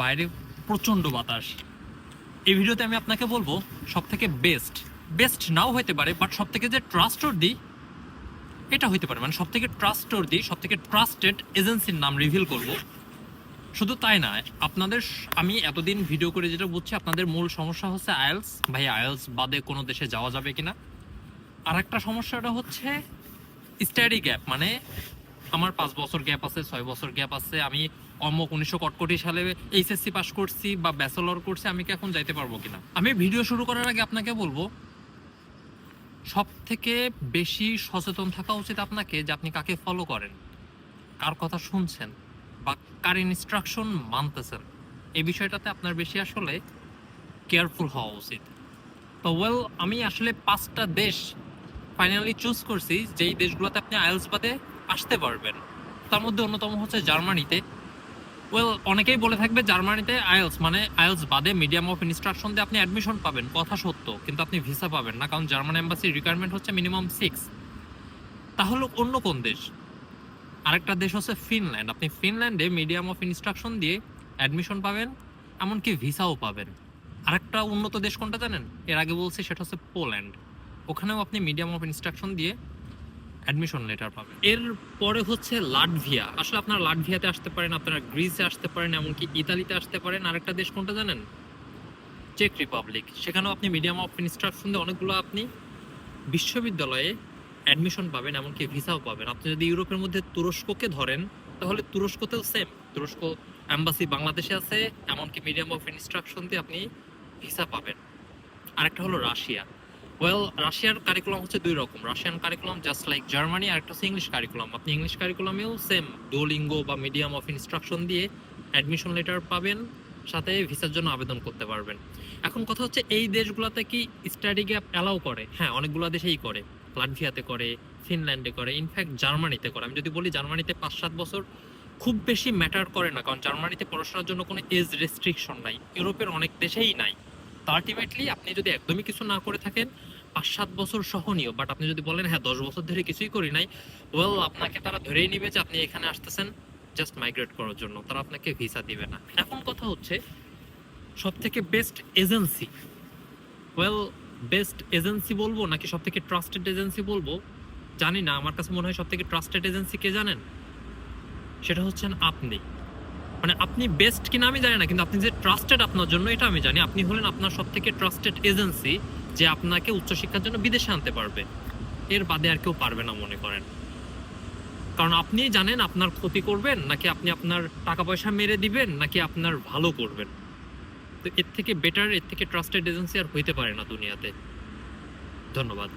বাইরে প্রচণ্ড বাতাস। এই ভিডিওতে আমি আপনাকে বলব সব থেকে বেস্ট বেস্ট নাও হইতে পারে বাট সব থেকে যে ট্রাস্টর দিই এটা হইতে পারে। মানে সব থেকে ট্রাস্টর দিই সব থেকে ট্রাস্টেড এজেন্সির নাম রিভিল করব। শুধু তাই না, আপনাদের আমি এতদিন ভিডিও করে যেটা বুঝছি, আপনাদের মূল সমস্যা হচ্ছে আয়েলস ভাই আয়েলস বাদে কোনো দেশে যাওয়া যাবে কিনা? আর একটা সমস্যাটা হচ্ছে স্টাডি গ্যাপ মানে আমার পাঁচ বছর গ্যাপ আছে, ছয় বছর গ্যাপ আছে, আমি অমক উনিশশো কটকটি সালে এইচএসসি পাস করছি বা ব্যাচেলর করছি, আমি কি এখন যাইতে পারব কিনা? আমি ভিডিও শুরু করার আগে আপনাকে বলব সব থেকে বেশি সচেতন থাকা উচিত আপনাকে যে আপনি কাকে ফলো করেন, কার কথা শুনছেন বা কার ইনস্ট্রাকশন মানতেছেন। এই বিষয়টাতে আপনার বেশি আসলে কেয়ারফুল হওয়া উচিত। তো ওয়েল আমি আসলে পাঁচটা দেশ ফাইনালি চুজ করছি, যেই দেশগুলোতে আপনি আইএলস বাদে আসতে পারবেন। তার মধ্যে অন্যতম হচ্ছে জার্মানিতে। ওয়েল অনেকেই বলে থাকবে জার্মানিতে আইএলস মানে আইএলস বাদে মিডিয়াম অফ ইনস্ট্রাকশন দিয়ে আপনি অ্যাডমিশন পাবেন। কথা সত্য, কিন্তু আপনি ভিসা পাবেন না, কারণ জার্মান এম্বাসির রিকোয়ারমেন্ট হচ্ছে মিনিমাম সিক্স তাহলে অন্য কোন দেশ? আরেকটা দেশ হচ্ছে ফিনল্যান্ড আপনি ফিনল্যান্ডে মিডিয়াম অফ ইনস্ট্রাকশন দিয়ে অ্যাডমিশন পাবেন, এমনকি ভিসাও পাবেন। আরেকটা উন্নত দেশ কোনটা জানেন? এর আগে বলছি, সেটা হচ্ছে পোল্যান্ড ওখানেও আপনি মিডিয়াম অফ ইনস্ট্রাকশন দিয়ে অ্যাডমিশন লেটার পাবেন এর পরে হচ্ছে লাটভিয়া। আসলে আপনারা লাটভিয়াতে আসতে পারেন, আপনারা গ্রিসে আসতে পারেন, এমনকি ইতালিতে আসতে পারেন। আরেকটা দেশ কোনটা জানেন? চেক রিপাবলিক। সেখানেও আপনি মিডিয়াম অফ ইনস্ট্রাকশন দিয়ে অনেকগুলো আপনি বিশ্ববিদ্যালয়ে অ্যাডমিশন পাবেন, এমনকি ভিসাও পাবেন। আপনি যদি ইউরোপের মধ্যে তুরস্ককে ধরেন, তাহলে তুরস্কতেও সেম তুরস্ক অ্যাম্বাসি বাংলাদেশে আছে, এমনকি মিডিয়াম অফ ইনস্ট্রাকশন দিয়ে আপনি ভিসা পাবেন। আরেকটা হলো রাশিয়া। ওয়েল রাশিয়ার কারিকুলাম হচ্ছে দুই রকম। Russian curriculum just like Germany আর একটা হচ্ছে ইংলিশ কারিকুলাম আপনি ইংলিশ কারিকুলামেও সেম ডোলিঙ্গো বা মিডিয়াম অফ ইনস্ট্রাকশন দিয়ে অ্যাডমিশন লেটার পাবেন, সাথে ভিসার জন্য আবেদন করতে পারবেন। এখন কথা হচ্ছে, এই দেশগুলোতে কি স্টাডি গ্যাপ অ্যালাউ করে? হ্যাঁ অনেকগুলো দেশেই করে। লাটভিয়াতে করে ফিনল্যান্ডে করে ইনফ্যাক্ট জার্মানিতে করে। আমি যদি বলি জার্মানিতে পাঁচ সাত বছর খুব বেশি ম্যাটার করে না, কারণ জার্মানিতে পড়াশোনার জন্য কোনো এজ রেস্ট্রিকশন নাই। ইউরোপের অনেক দেশেই নাই। আলটিমেটলি আপনি যদি একদমই কিছু না করে থাকেন পাঁচ সাত বছর সহনীয়। বাট আপনি যদি বলেন হ্যাঁ দশ বছর ধরে কিছুই করি নাই ওয়েল আপনাকে তারা ধরেই নিবে যে আপনি এখানে আসতেছেন জাস্ট মাইগ্রেট করার জন্য। তারা আপনাকে ভিসা দিবে না। এখন কথা হচ্ছে সব থেকে best agency well best agency বলব নাকি সব থেকে ট্রাস্টেড এজেন্সি বলব? জানি না। আমার কাছে মনে হয় সব থেকে ট্রাস্টেড এজেন্সি কে জানেন? সেটা হচ্ছেন আপনি। মানে আপনি বেস্ট কিনা আমি জানি না, কিন্তু আপনি যে ট্রাস্টেড আপনার জন্য, এটা আমি জানি। আপনি হলেন আপনার সব থেকে ট্রাস্টেড এজেন্সি যে আপনাকে উচ্চশিক্ষার জন্য বিদেশে আনতে পারবে। এর বাদে আর কেউ পারবে না মনে করেন। কারণ আপনি জানেন আপনার ক্ষতি করবেন, নাকি আপনি আপনার টাকা পয়সা মেরে দিবেন, নাকি আপনার ভালো করবেন। তো এর থেকে বেটার এর থেকে ট্রাস্টেড এজেন্সি আর হইতে পারে না দুনিয়াতে। ধন্যবাদ।